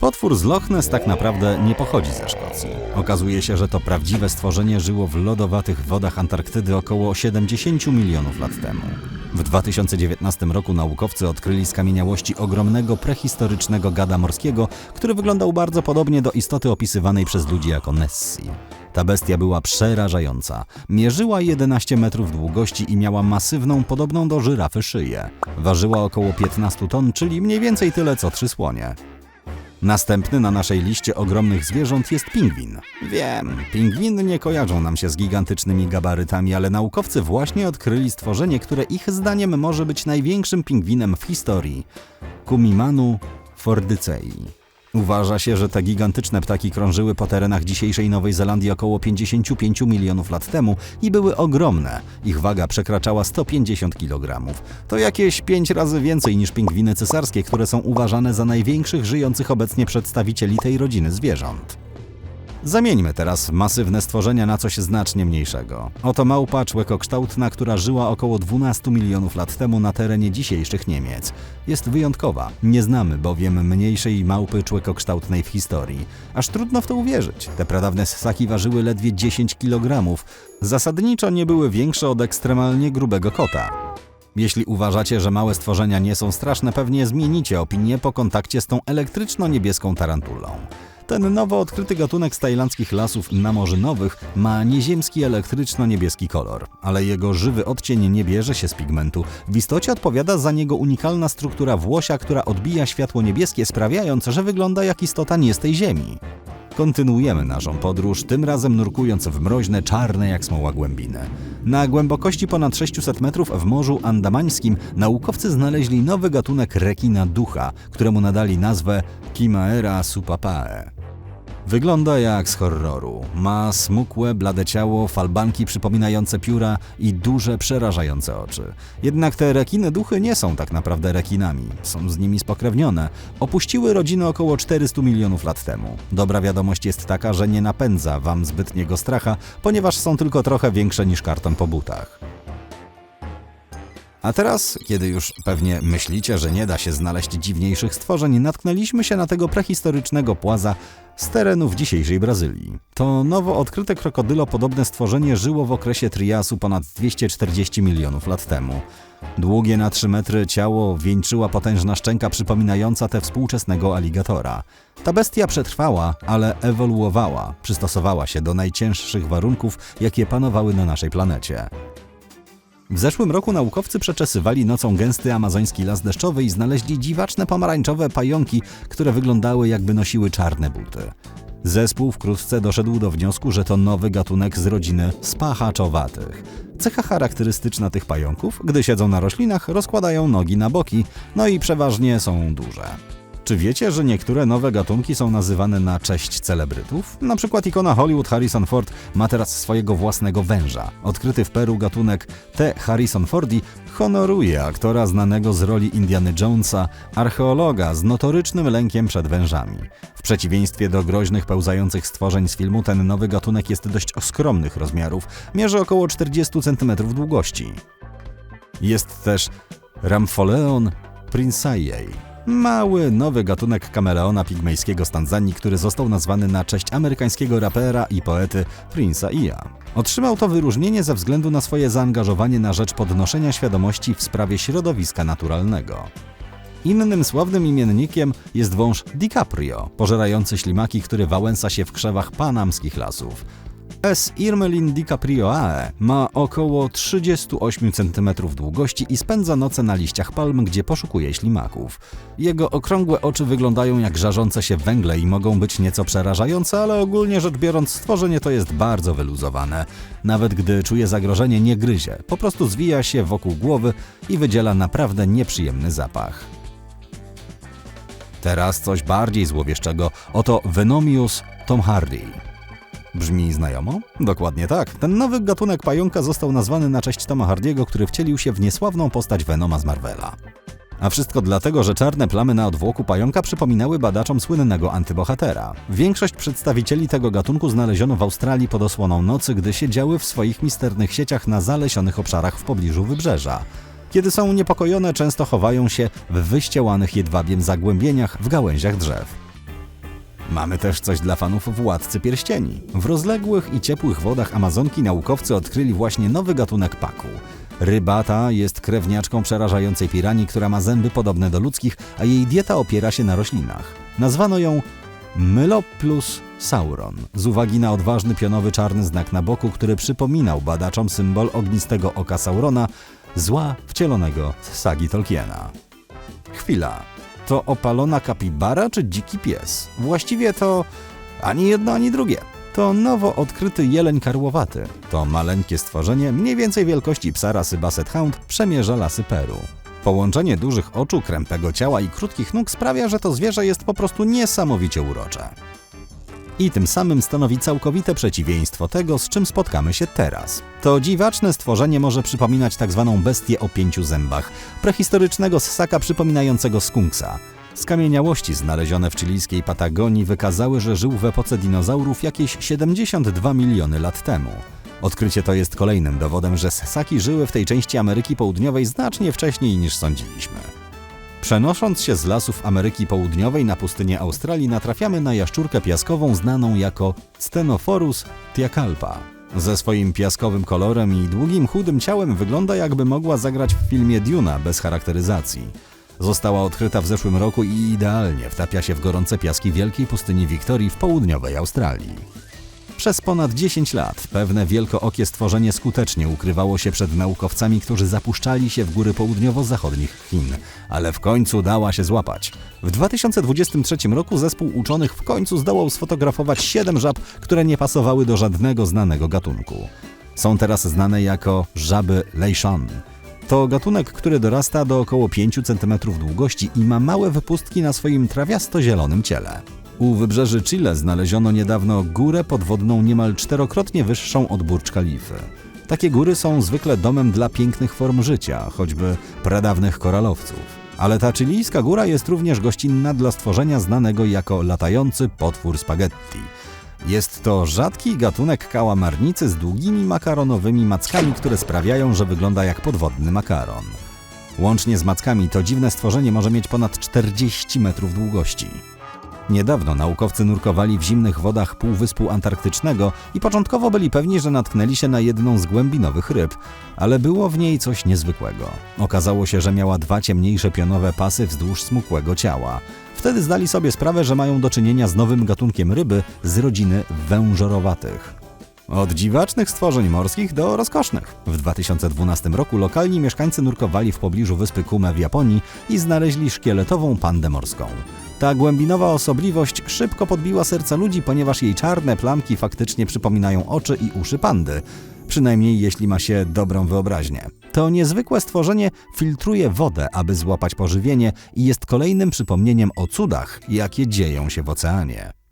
Potwór z Loch Ness tak naprawdę nie pochodzi ze Szkocji. Okazuje się, że to prawdziwe stworzenie żyło w lodowatych wodach Antarktydy około 70 milionów lat temu. W 2019 roku naukowcy odkryli skamieniałości ogromnego prehistorycznego gada morskiego, który wyglądał bardzo podobnie do istoty opisywanej przez ludzi jako Nessie. Ta bestia była przerażająca. Mierzyła 11 metrów długości i miała masywną, podobną do żyrafy szyję. Ważyła około 15 ton, czyli mniej więcej tyle co trzy słonie. Następny na naszej liście ogromnych zwierząt jest pingwin. Wiem, pingwiny nie kojarzą nam się z gigantycznymi gabarytami, ale naukowcy właśnie odkryli stworzenie, które ich zdaniem może być największym pingwinem w historii. Kumimanu fordycei. Uważa się, że te gigantyczne ptaki krążyły po terenach dzisiejszej Nowej Zelandii około 55 milionów lat temu i były ogromne. Ich waga przekraczała 150 kg. To jakieś 5 razy więcej niż pingwiny cesarskie, które są uważane za największych żyjących obecnie przedstawicieli tej rodziny zwierząt. Zamieńmy teraz masywne stworzenia na coś znacznie mniejszego. Oto małpa człekokształtna, która żyła około 12 milionów lat temu na terenie dzisiejszych Niemiec. Jest wyjątkowa. Nie znamy bowiem mniejszej małpy człekokształtnej w historii. Aż trudno w to uwierzyć. Te pradawne ssaki ważyły ledwie 10 kg. Zasadniczo nie były większe od ekstremalnie grubego kota. Jeśli uważacie, że małe stworzenia nie są straszne, pewnie zmienicie opinię po kontakcie z tą elektryczno-niebieską tarantulą. Ten nowo odkryty gatunek z tajlandzkich lasów namorzynowych ma nieziemski elektryczno-niebieski kolor, ale jego żywy odcień nie bierze się z pigmentu. W istocie odpowiada za niego unikalna struktura włosia, która odbija światło niebieskie, sprawiając, że wygląda jak istota nie z tej ziemi. Kontynuujemy naszą podróż, tym razem nurkując w mroźne, czarne jak smoła głębiny. Na głębokości ponad 600 metrów w Morzu Andamańskim naukowcy znaleźli nowy gatunek rekina ducha, któremu nadali nazwę Chimaera supapae. Wygląda jak z horroru. Ma smukłe, blade ciało, falbanki przypominające pióra i duże, przerażające oczy. Jednak te rekiny duchy nie są tak naprawdę rekinami. Są z nimi spokrewnione. Opuściły rodziny około 400 milionów lat temu. Dobra wiadomość jest taka, że nie napędza wam zbytniego stracha, ponieważ są tylko trochę większe niż karton po butach. A teraz, kiedy już pewnie myślicie, że nie da się znaleźć dziwniejszych stworzeń, natknęliśmy się na tego prehistorycznego płaza z terenów dzisiejszej Brazylii. To nowo odkryte krokodylopodobne stworzenie żyło w okresie Triasu ponad 240 milionów lat temu. Długie na 3 metry ciało wieńczyła potężna szczęka przypominająca tę współczesnego aligatora. Ta bestia przetrwała, ale ewoluowała, przystosowała się do najcięższych warunków, jakie panowały na naszej planecie. W zeszłym roku naukowcy przeczesywali nocą gęsty amazoński las deszczowy i znaleźli dziwaczne pomarańczowe pająki, które wyglądały jakby nosiły czarne buty. Zespół wkrótce doszedł do wniosku, że to nowy gatunek z rodziny spachaczowatych. Cecha charakterystyczna tych pająków, gdy siedzą na roślinach, rozkładają nogi na boki, no i przeważnie są duże. Czy wiecie, że niektóre nowe gatunki są nazywane na cześć celebrytów? Na przykład ikona Hollywood Harrison Ford ma teraz swojego własnego węża. Odkryty w Peru gatunek T. Harrison Fordi honoruje aktora znanego z roli Indiana Jonesa, archeologa z notorycznym lękiem przed wężami. W przeciwieństwie do groźnych pełzających stworzeń z filmu, ten nowy gatunek jest dość skromnych rozmiarów, mierzy około 40 cm długości. Jest też Rampholeon prinsaei, Mały, nowy gatunek kameleona pigmejskiego z Tanzanii, który został nazwany na cześć amerykańskiego rapera i poety Prince'a Ia. Otrzymał to wyróżnienie ze względu na swoje zaangażowanie na rzecz podnoszenia świadomości w sprawie środowiska naturalnego. Innym sławnym imiennikiem jest wąż DiCaprio, pożerający ślimaki, który wałęsa się w krzewach panamskich lasów. S. Irmelin DiCaprioae ma około 38 cm długości i spędza noce na liściach palm, gdzie poszukuje ślimaków. Jego okrągłe oczy wyglądają jak żarzące się węgle i mogą być nieco przerażające, ale ogólnie rzecz biorąc stworzenie to jest bardzo wyluzowane. Nawet gdy czuje zagrożenie nie gryzie, po prostu zwija się wokół głowy i wydziela naprawdę nieprzyjemny zapach. Teraz coś bardziej złowieszczego. Oto Venomius Tom Hardy. Brzmi znajomo? Dokładnie tak. Ten nowy gatunek pająka został nazwany na cześć Toma Hardiego, który wcielił się w niesławną postać Venoma z Marvela. A wszystko dlatego, że czarne plamy na odwłoku pająka przypominały badaczom słynnego antybohatera. Większość przedstawicieli tego gatunku znaleziono w Australii pod osłoną nocy, gdy siedziały w swoich misternych sieciach na zalesionych obszarach w pobliżu wybrzeża. Kiedy są niepokojone, często chowają się w wyściełanych jedwabiem zagłębieniach w gałęziach drzew. Mamy też coś dla fanów Władcy Pierścieni. W rozległych i ciepłych wodach Amazonki naukowcy odkryli właśnie nowy gatunek paku. Rybata jest krewniaczką przerażającej piranii, która ma zęby podobne do ludzkich, a jej dieta opiera się na roślinach. Nazwano ją Myloplus sauron, z uwagi na odważny pionowy czarny znak na boku, który przypominał badaczom symbol ognistego oka Saurona, zła wcielonego z sagi Tolkiena. Chwila. To opalona kapibara czy dziki pies? Właściwie to ani jedno, ani drugie. To nowo odkryty jeleń karłowaty. To maleńkie stworzenie, mniej więcej wielkości psa rasy Basset Hound, przemierza lasy Peru. Połączenie dużych oczu, krępego ciała i krótkich nóg sprawia, że to zwierzę jest po prostu niesamowicie urocze. I tym samym stanowi całkowite przeciwieństwo tego, z czym spotkamy się teraz. To dziwaczne stworzenie może przypominać tak zwaną bestię o pięciu zębach, prehistorycznego ssaka przypominającego skunksa. Skamieniałości znalezione w chilijskiej Patagonii wykazały, że żył w epoce dinozaurów jakieś 72 miliony lat temu. Odkrycie to jest kolejnym dowodem, że ssaki żyły w tej części Ameryki Południowej znacznie wcześniej niż sądziliśmy. Przenosząc się z lasów Ameryki Południowej na pustynię Australii, natrafiamy na jaszczurkę piaskową znaną jako Stenophorus tiacalpa. Ze swoim piaskowym kolorem i długim, chudym ciałem wygląda jakby mogła zagrać w filmie Duna bez charakteryzacji. Została odkryta w zeszłym roku i idealnie wtapia się w gorące piaski wielkiej pustyni Wiktorii w południowej Australii. Przez ponad 10 lat pewne wielkookie stworzenie skutecznie ukrywało się przed naukowcami, którzy zapuszczali się w góry południowo-zachodnich Chin, ale w końcu dała się złapać. W 2023 roku zespół uczonych w końcu zdołał sfotografować 7 żab, które nie pasowały do żadnego znanego gatunku. Są teraz znane jako żaby Leishan. To gatunek, który dorasta do około 5 cm długości i ma małe wypustki na swoim trawiasto-zielonym ciele. U wybrzeży Chile znaleziono niedawno górę podwodną niemal czterokrotnie wyższą od Burcz Kalify. Takie góry są zwykle domem dla pięknych form życia, choćby pradawnych koralowców. Ale ta chilijska góra jest również gościnna dla stworzenia znanego jako latający potwór spaghetti. Jest to rzadki gatunek kałamarnicy z długimi makaronowymi mackami, które sprawiają, że wygląda jak podwodny makaron. Łącznie z mackami to dziwne stworzenie może mieć ponad 40 metrów długości. Niedawno naukowcy nurkowali w zimnych wodach Półwyspu Antarktycznego i początkowo byli pewni, że natknęli się na jedną z głębinowych ryb, ale było w niej coś niezwykłego. Okazało się, że miała dwa ciemniejsze pionowe pasy wzdłuż smukłego ciała. Wtedy zdali sobie sprawę, że mają do czynienia z nowym gatunkiem ryby z rodziny wężorowatych. Od dziwacznych stworzeń morskich do rozkosznych. W 2012 roku lokalni mieszkańcy nurkowali w pobliżu wyspy Kume w Japonii i znaleźli szkieletową pandę morską. Ta głębinowa osobliwość szybko podbiła serca ludzi, ponieważ jej czarne plamki faktycznie przypominają oczy i uszy pandy. Przynajmniej jeśli ma się dobrą wyobraźnię. To niezwykłe stworzenie filtruje wodę, aby złapać pożywienie i jest kolejnym przypomnieniem o cudach, jakie dzieją się w oceanie.